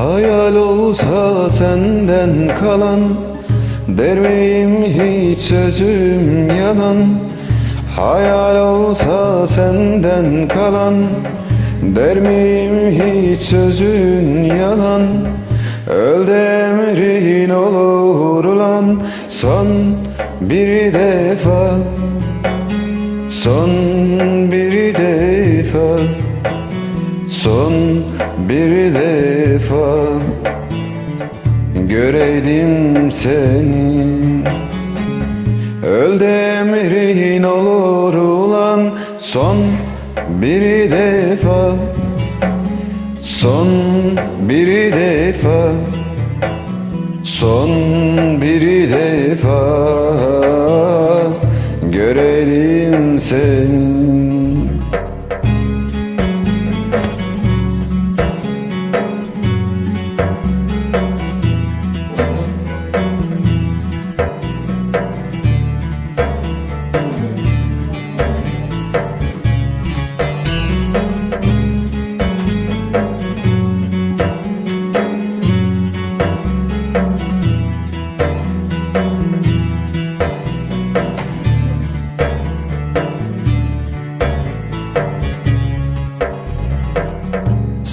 Hayal olsa senden kalan Der miyim hiç sözüm yalan? Hayal olsa senden kalan Der miyim hiç sözün yalan? Öl de emrin olur ulan Son bir defa. Son Son bir defa. Göreydim seni. Öl de emrin olur ulan Son bir defa. Son bir defa. Son bir defa. Görelim seni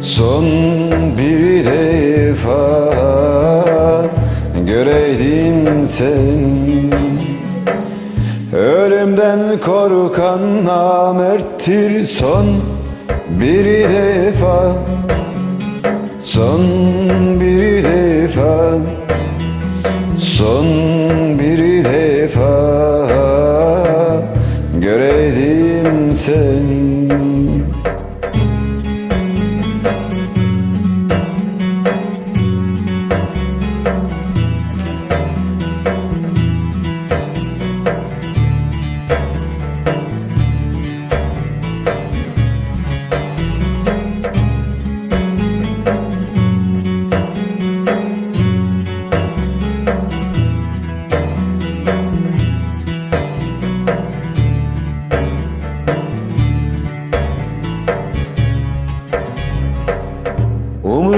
Son bir defa göreydim seni. Ölümden korkan namerttir son bir defa. Son bir defa Son bir defa göreydim seni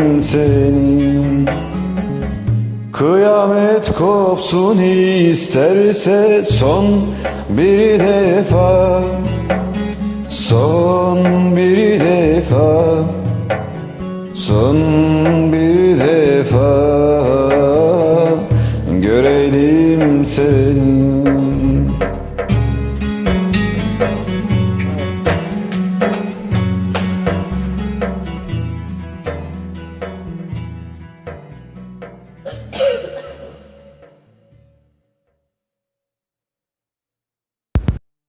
göreydim seni Kıyamet kopsun isterse son bir defa. Son bir defa. Son bir defa. Göreydim seni